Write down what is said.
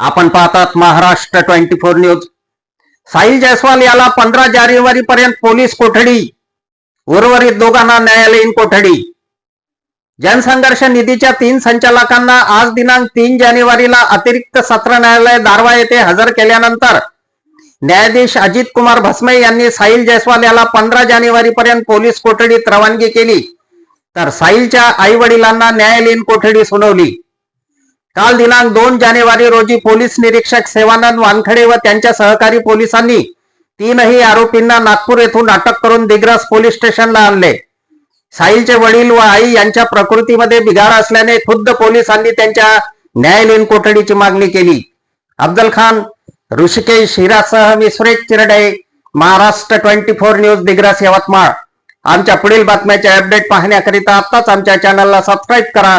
आपण पाहतात Maharashtra twenty four news. Sahil Jaiswal याला पंधरा जानेवारी पर्यंत पोलीस कोठडी उर्वरित दोघांना न्यायालयीन कोठडी. जनसंघर्ष निधीच्या तीन संचालकांना आज दिनांक तीन जानेवारीला अतिरिक्त सत्र न्यायालय दारवा येथे हजर केल्यानंतर न्यायाधीश अजित कुमार भस्मे यांनी साहिल जयस्वाल याला पंधरा जानेवारी पर्यंत पोलीस कोठडीत रवानगी केली. तर साहिलच्या आई वडिलांना न्यायालयीन कोठडी सुनावली. काल दिनांक दोन जानेवारी रोजी पोलीस निरीक्षक सेवानंद वानखडे व त्यांच्या सहकारी पोलिसांनी तीनही आरोपींना नागपूर येथून अटक करून दिग्रस पोलीस स्टेशनला आणले. साहिलचे वडील व आई यांच्या प्रकृतीमध्ये बिघाड असल्याने खुद्द पोलिसांनी त्यांच्या न्यायालयीन कोठडीची मागणी केली. अफजल खान ऋषिकेश हिरासह मी Suresh Chirde Maharashtra twenty four news Digras Yavatmal. आमच्या पुढील बातम्याचे अपडेट पाहण्याकरिता आताच आमच्या चॅनलला सबस्क्राईब करा.